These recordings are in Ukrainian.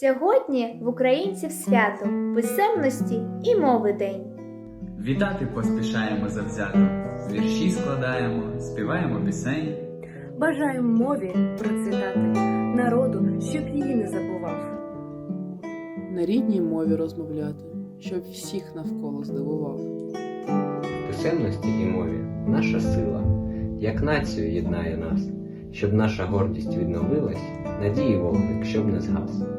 Сьогодні в українців свято писемності і мови день. Вітати поспішаємо завзято, вірші складаємо, співаємо пісень. Бажаємо мові процвітати, народу, щоб її не забував. на рідній мові розмовляти, щоб всіх навколо здивував. писемності і мові наша сила, як націю єднає нас, щоб наша гордість відновилась, надії вогник, щоб не згас.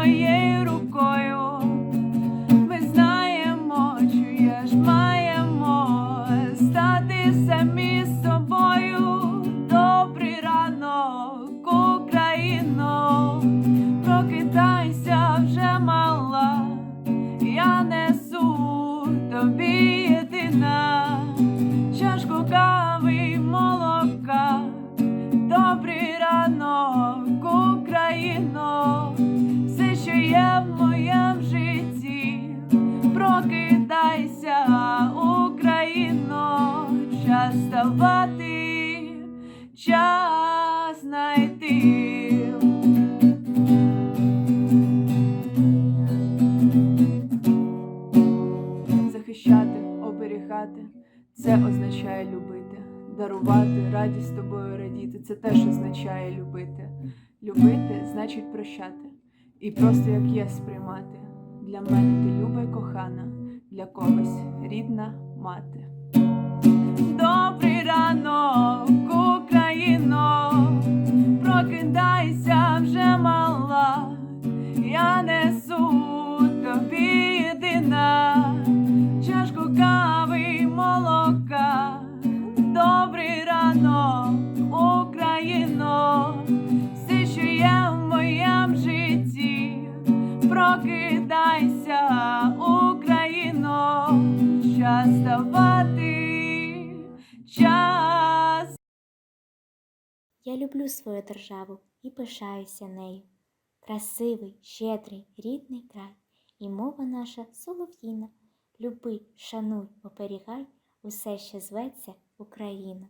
Soyez Це означає любити, дарувати, радість тобою радіти. Це теж означає любити. Любити значить прощати. І просто як є сприймати. Для мене ти люба й кохана, для когось рідна мати. Добрий ранок, Я люблю свою державу і пишаюся нею. Красивий, щедрий, рідний край, і мова наша солов'їна. Люби, шануй, оберігай усе, що зветься Україна.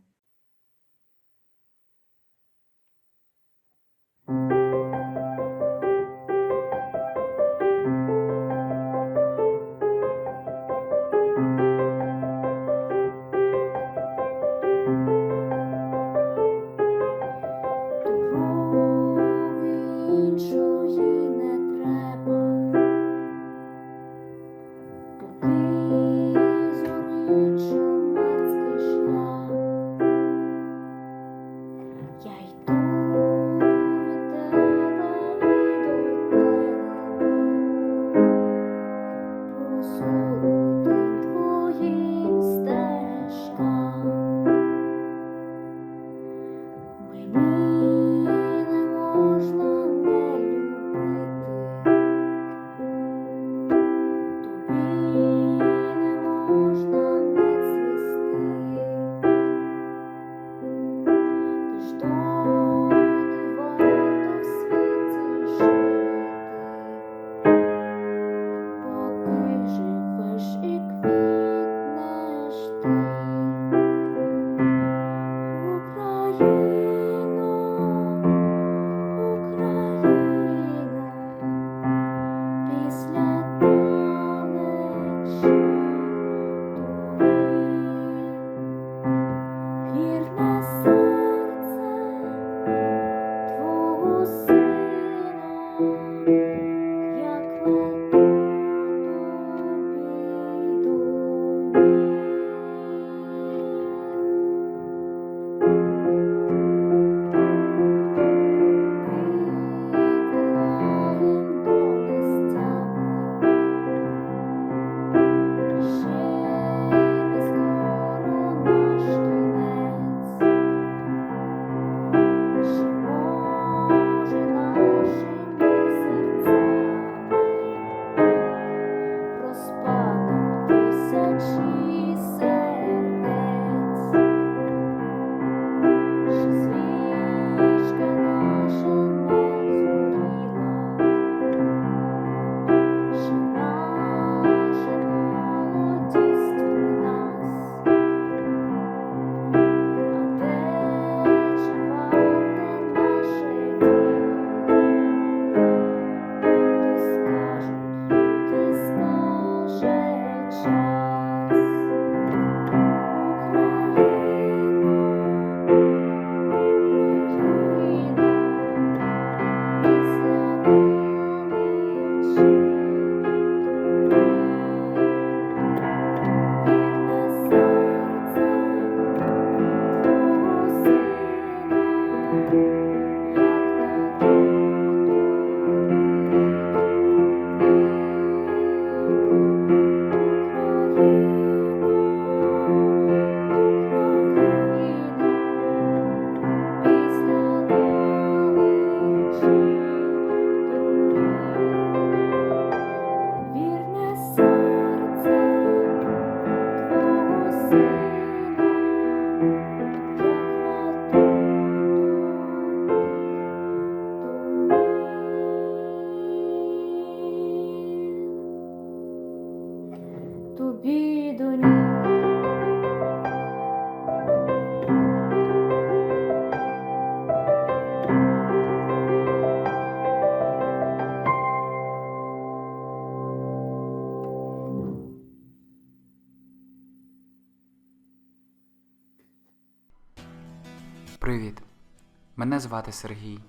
Мене звати Сергій,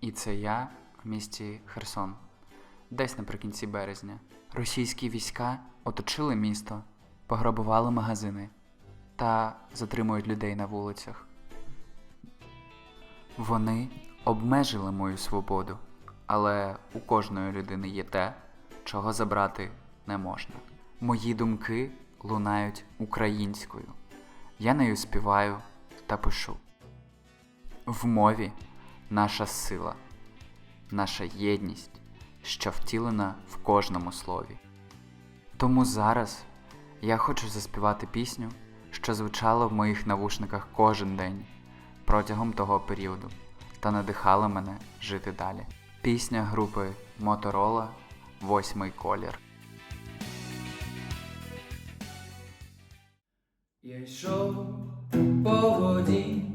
і це я в місті Херсон. Десь наприкінці березня. Російські війська оточили місто, пограбували магазини та затримують людей на вулицях. Вони обмежили мою свободу, але у кожної людини є те, чого забрати не можна. Мої думки лунають українською. Я нею співаю та пишу. В мові наша сила, наша єдність, що втілена в кожному слові. Тому зараз я хочу заспівати пісню, що звучала в моїх навушниках кожен день протягом того періоду та надихала мене жити далі. Пісня групи Моторола Восьмий колір. Я йшов по воді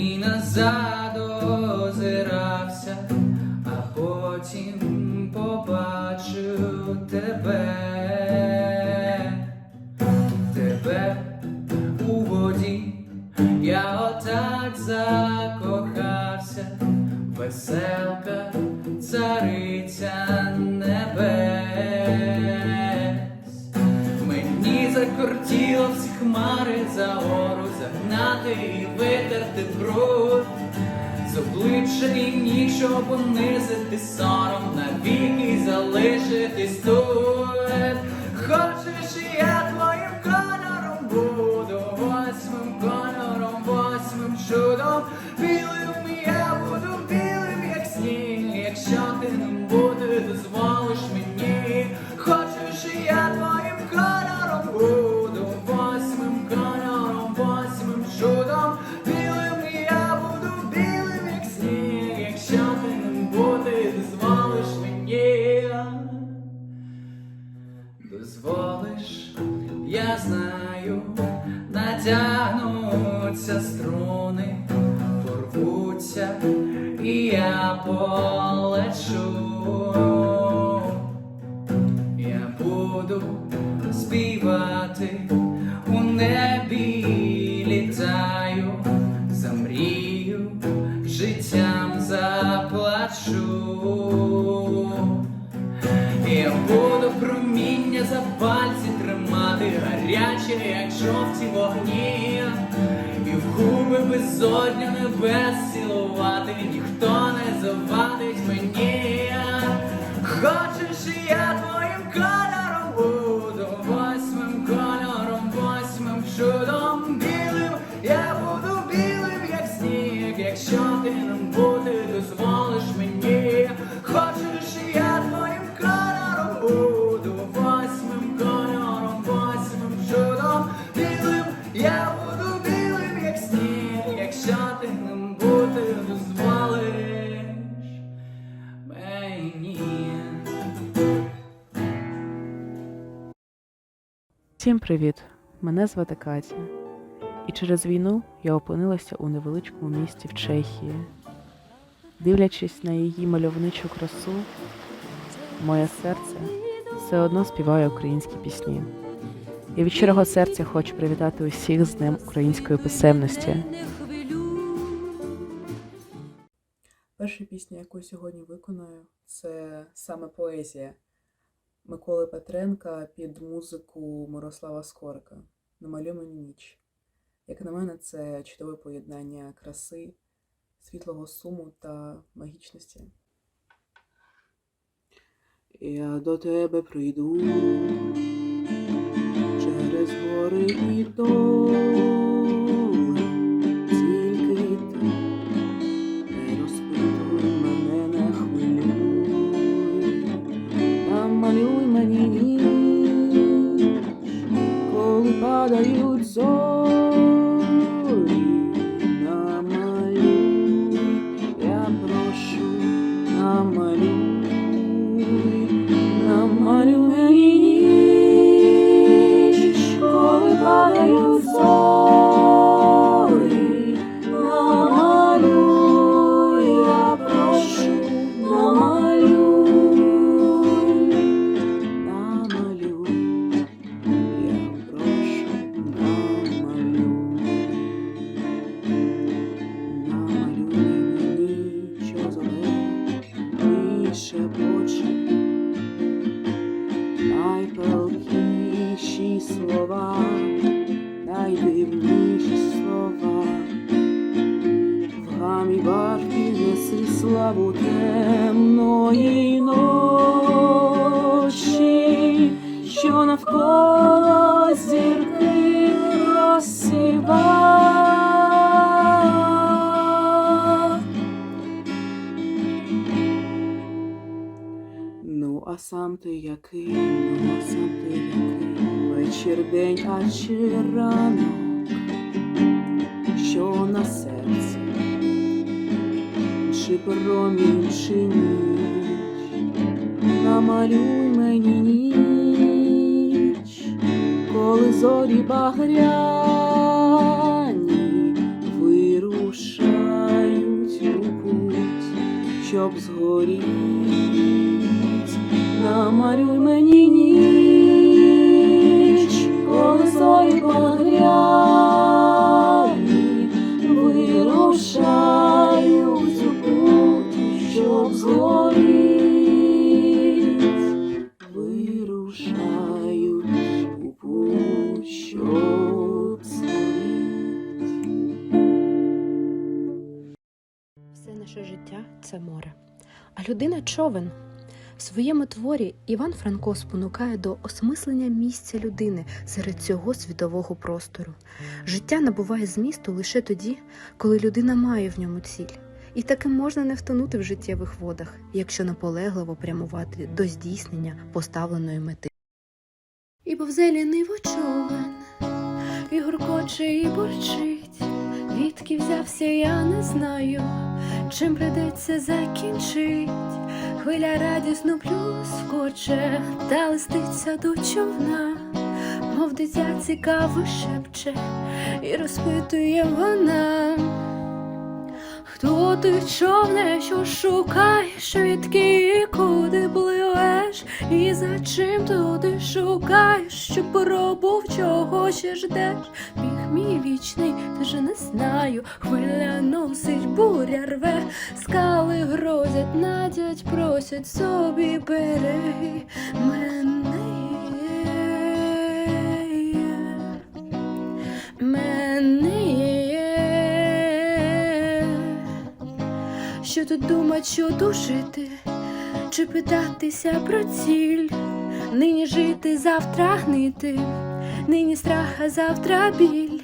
і назад озирався, а потім побачив тебе, тебе у воді, я отак закохався, веселка, цариця небес. Мені закортіло всі хмари за гору загнати і витерти бруд з обличчя і нічого понизити сором навіки залишитись тут. Хочеш, і я твоїм кольором буду, восьмим кольором, восьмим чудом, пальці тримати гаряче, як жовті вогні, і в губи безодня небес цілувати, ніхто не завадить мені. Хочеш, і я твоїм кольором Всім привіт! Мене звати Катя. І через війну я опинилася у невеличкому місті в Чехії. Дивлячись на її мальовничу красу, моє серце все одно співає українські пісні. Я від щирого серця хочу привітати усіх з Днем української писемності. Перша пісня, яку сьогодні виконаю, це саме поезія Миколи Петренка під музику Мирослава Скорика Намалюй ніч. Як на мене, це чудове поєднання краси, світлого суму та магічності. Я до тебе прийду через гори і доли, намалюй мені ніч, коли падають справу темної ночі, що навколо зірки розсіва. Ну, а сам ти який, ну, а сам ти який, вечір день, а чи ранок, намалюй мені ніч, коли зорі багряні вирушають у путь, щоб згоріть, намалюй мені своєму творі Іван Франко спонукає до осмислення місця людини серед цього світового простору. Життя набуває змісту лише тоді, коли людина має в ньому ціль. І таким можна не втонути в життєвих водах, якщо наполегливо прямувати до здійснення поставленої мети. І повзе ліниво човен, і гуркоче, і бурчить. Відки взявся, я не знаю, чим придеться закінчить. Хвиля радісно плюскоче, та листиться до човна, мов дитя цікаво шепче, і розпитує вона. Хто ти човне, що шукаєш, відки куди пливеш, і за чим туди шукаєш, що пробув, чого ще ждеш? Мій вічний, ти не знаю, хвиля носить, буря рве, скали грозять, надять, просять собі береги. Мене. Що тут думать, що душити, чи питатися про ціль, нині жити, завтра гнити, нині страх, а завтра біль.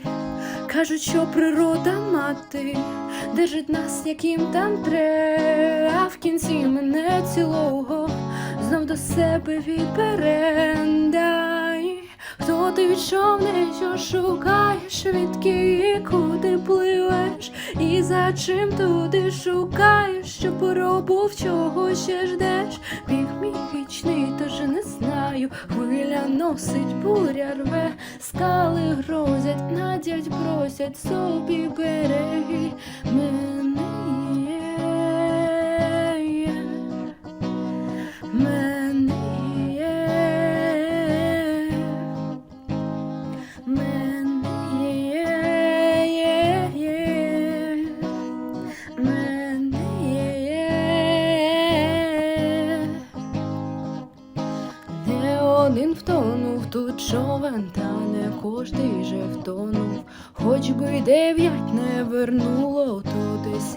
Кажуть, що природа мати держить нас, яким там тре, а в кінці мене цілого знов до себе відбере. Хто ти човне, що шукаєш, відки і куди пливеш, і за чим туди шукаєш, що пробув, чого ще ждеш. Біг мій вічний, тож не знаю, хвиля носить, буря рве, скали грозять, надять, просять собі береги мене. Мене. Мене.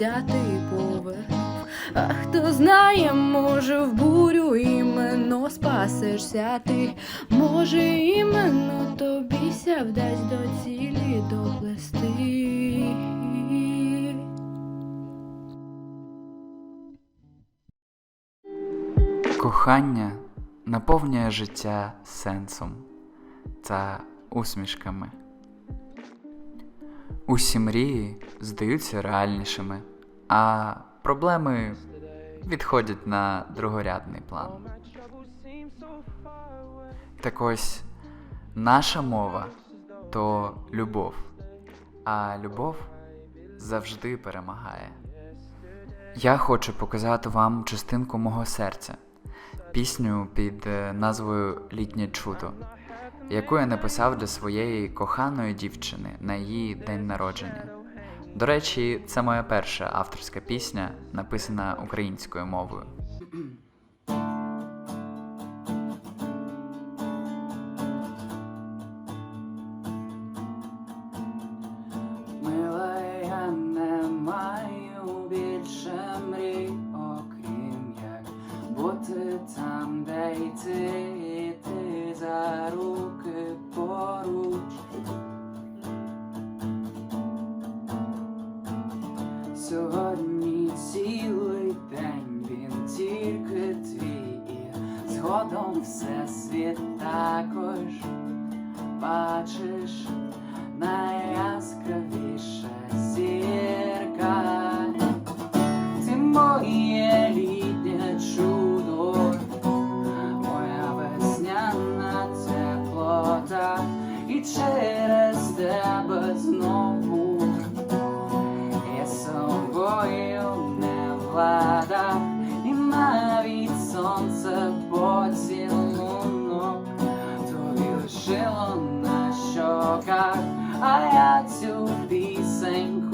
Десятий повернув. А хто знає, може в бурю іменно спасешся ти, може іменно тобі ся вдасть до цілі доплести. Кохання наповнює життя сенсом та усмішками. Усі мрії здаються реальнішими, а проблеми відходять на другорядний план. Так ось наша мова то любов, а любов завжди перемагає. Я хочу показати вам частинку мого серця, пісню під е, назвою Літнє чудо, яку я написав для своєї коханої дівчини на її день народження. До речі, це моя перша авторська пісня, написана українською мовою. Бути там, де йти, йти за руки success to be same